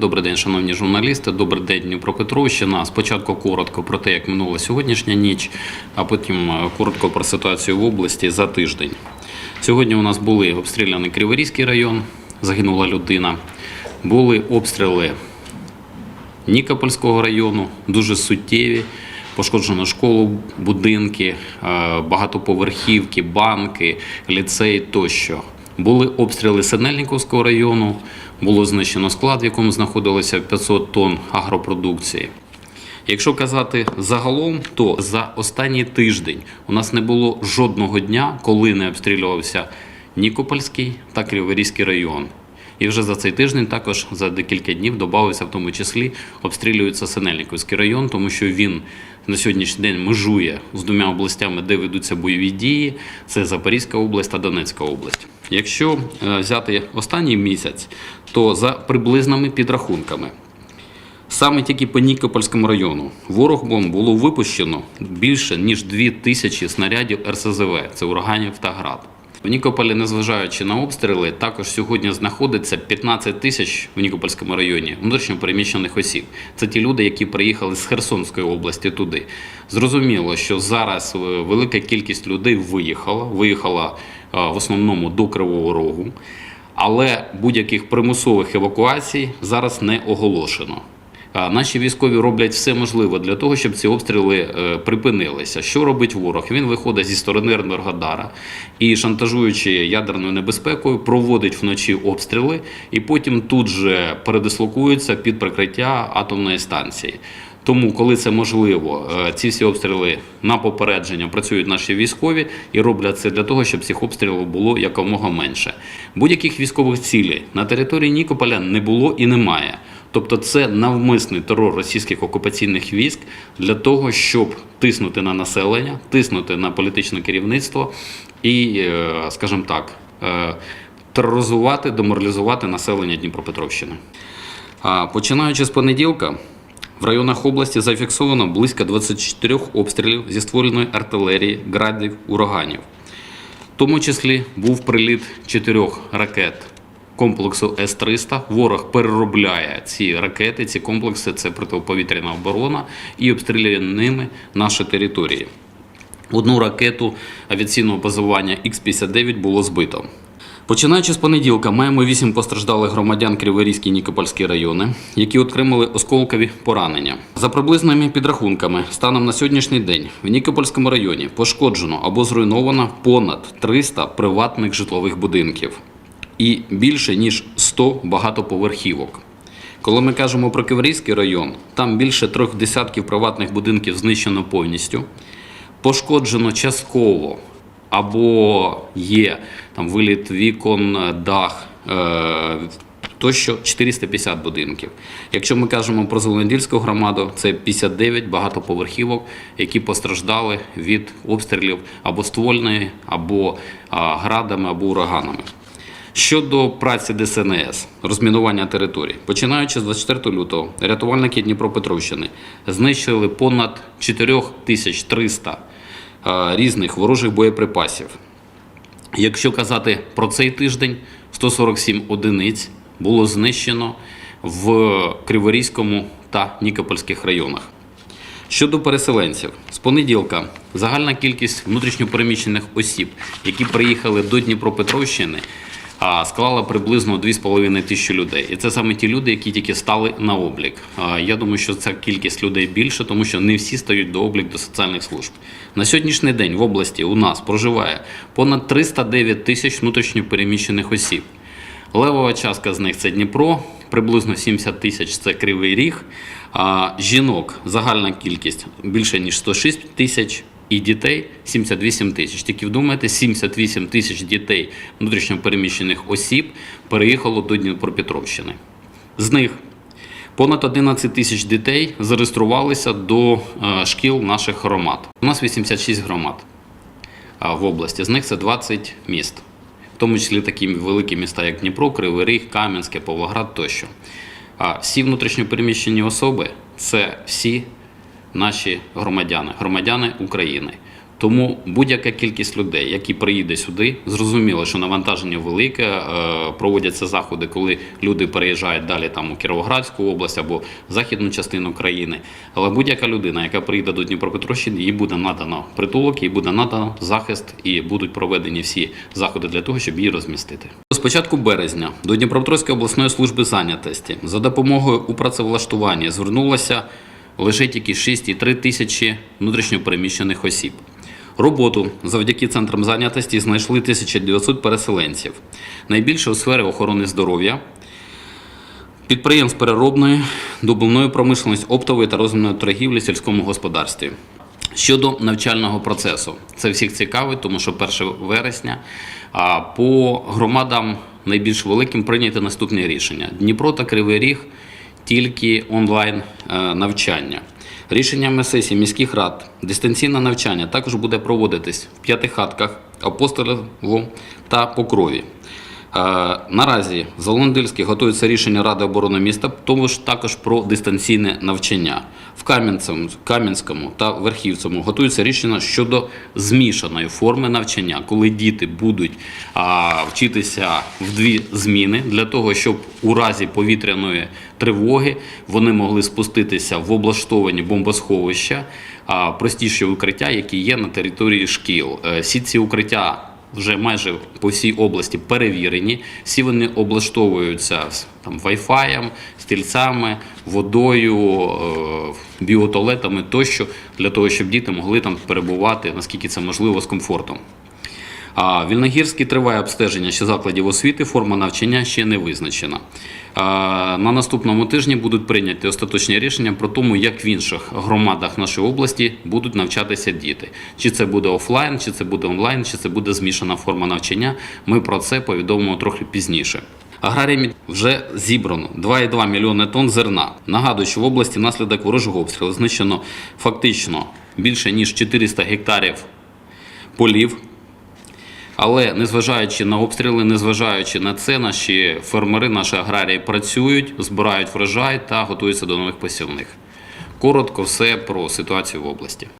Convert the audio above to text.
Добрий день, шановні журналісти. Добрий день, Дніпропетровщина. Спочатку коротко про те, як минула сьогоднішня ніч, а потім е, коротко про ситуацію в області за тиждень. Сьогодні у нас були обстріляний Криворізький район, загинула людина. Були обстріли Нікопольського району, дуже суттєві. Пошкоджено школу, будинки, е, багатоповерхівки, банки, ліцей тощо. Були обстріли Синельниковського району, було знищено склад, в якому знаходилося 500 тонн агропродукції. Якщо казати загалом, то за останній тиждень у нас не було жодного дня, коли не обстрілювався Нікопольський та Криворізький район. І вже за цей тиждень також за декілька днів додався, в тому числі обстрілюється Синельниковський район, тому що він на сьогоднішній день межує з двома областями, де ведуться бойові дії. Це Запорізька область та Донецька область. Якщо е, взяти останній місяць, то за приблизними підрахунками Саме тільки по Нікопольському району ворогом було випущено більше ніж 2 тисячі снарядів РСЗВ, це ураганів та град. В Нікополі, незважаючи на обстріли, також сьогодні знаходиться 15 тисяч в Нікопольському районі внутрішньопереміщених осіб. Це ті люди, які приїхали з Херсонської області туди. Зрозуміло, що зараз е, велика кількість людей виїхала, виїхала е, в основному до Кривого Рогу, але будь-яких примусових евакуацій зараз не оголошено. А Наші військові роблять все можливе для того, щоб ці обстріли е, припинилися. Що робить ворог? Він виходить зі сторони Енергодара і, шантажуючи ядерною небезпекою, проводить вночі обстріли і потім тут же передислокується під прикриття атомної станції. Тому, коли це можливо, е, ці всі обстріли на попередження працюють наші військові і роблять це для того, щоб цих обстрілів було якомога менше. Будь-яких військових цілей на території Нікополя не було і немає. Тобто, це навмисний терор російських окупаційних військ для того, щоб тиснути на населення, тиснути на політичне керівництво і, е, скажімо так, е, тероризувати, деморалізувати населення Дніпропетровщини. Починаючи з понеділка, в районах області зафіксовано близько 24 обстрілів зі створеної артилерії, градів, ураганів. В тому числі був приліт чотирьох ракет комплексу С-300. Ворог переробляє ці ракети, ці комплекси це протиповітряна оборона і обстрілює ними наші території. Одну ракету авіаційного базування Х-59 було збито. Починаючи з понеділка, маємо вісім постраждалих громадян Криворізький і Нікопольський райони, які отримали осколкові поранення. За приблизними підрахунками, станом на сьогоднішній день в Нікопольському районі пошкоджено або зруйновано понад 300 приватних житлових будинків і більше ніж 100 багатоповерхівок. Коли ми кажемо про Криворізький район, там більше трьох десятків приватних будинків знищено повністю, пошкоджено частково або є там виліт вікон, дах. Е- Тощо 450 будинків. Якщо ми кажемо про Зеленодільську громаду, це 59 багатоповерхівок, які постраждали від обстрілів або ствольної, або градами, або ураганами. Щодо праці ДСНС, розмінування територій, починаючи з 24 лютого, рятувальники Дніпропетровщини знищили понад 4300 е, різних ворожих боєприпасів. Якщо казати про цей тиждень, 147 одиниць було знищено в Криворізькому та Нікопольських районах. Щодо переселенців, з понеділка загальна кількість внутрішньопереміщених осіб, які приїхали до Дніпропетровщини, склала приблизно 2,5 тисячі людей. І це саме ті люди, які тільки стали на облік. Я думаю, що ця кількість людей більше, тому що не всі стають до облік до соціальних служб. На сьогоднішній день в області у нас проживає понад 309 тисяч внутрішньопереміщених осіб. Левова частка з них це Дніпро, приблизно 70 тисяч це Кривий Ріг. А жінок загальна кількість більше ніж 106 тисяч. І дітей 78 тисяч. Тільки вдумайте, 78 тисяч дітей внутрішньопереміщених осіб переїхало до Дніпропетровщини. З них понад 11 тисяч дітей зареєструвалися до е, шкіл наших громад. У нас 86 громад в області. З них це 20 міст, в тому числі такі великі міста, як Дніпро, Кривий Ріг, Кам'янське, Павлоград тощо. А всі внутрішньопереміщені особи це всі наші громадяни, громадяни України. Тому будь-яка кількість людей, які приїде сюди, зрозуміло, що навантаження велике. е, Проводяться заходи, коли люди переїжджають далі там у Кіровоградську область або західну частину країни. Але будь-яка людина, яка приїде до Дніпропетровщини, їй буде надано притулок, їй буде надано захист і будуть проведені всі заходи для того, щоб її розмістити. З початку березня до Дніпропетровської обласної служби зайнятості за допомогою у працевлаштуванні звернулося лише тільки 6,3 тисячі внутрішньопереміщених осіб. Роботу завдяки центрам зайнятості знайшли 1900 переселенців. Найбільше у сфері охорони здоров'я, підприємств переробної, добувної промисловості, оптової та розмінної торгівлі в сільському господарстві. Щодо навчального процесу, це всіх цікавить, тому що 1 вересня по громадам найбільш великим прийняти наступні рішення: Дніпро та Кривий Ріг тільки онлайн е, навчання. Рішеннями сесії міських рад дистанційне навчання також буде проводитись в п'ятихатках, апостолову та покрові. Наразі в Золондильській готується рішення Ради оборони міста, тому ж також про дистанційне навчання. В Кам'янському та Верхівцевому готується рішення щодо змішаної форми навчання, коли діти будуть вчитися в дві зміни для того, щоб у разі повітряної тривоги вони могли спуститися в облаштовані бомбосховища, простіші укриття, які є на території шкіл. Е, Всі ці укриття вже майже по всій області перевірені. Всі вони облаштовуються там Wi-Fi, стільцями, водою, е, біотуалетами тощо для того, щоб діти могли там перебувати наскільки це можливо з комфортом. А в Вільногірській триває обстеження ще закладів освіти, форма навчання ще не визначена. На наступному тижні будуть прийняті остаточні рішення про тому, як в інших громадах нашої області будуть навчатися діти. Чи це буде офлайн, чи це буде онлайн, чи це буде змішана форма навчання. Ми про це повідомимо трохи пізніше. Аграріями вже зібрано 2,2 мільйони тонн зерна. Нагадую, що в області внаслідок ворожого обстрілу знищено фактично більше ніж 400 гектарів полів. Але незважаючи на обстріли, незважаючи на це, наші фермери, наші аграрії працюють, збирають врожай та готуються до нових посівних. Коротко все про ситуацію в області.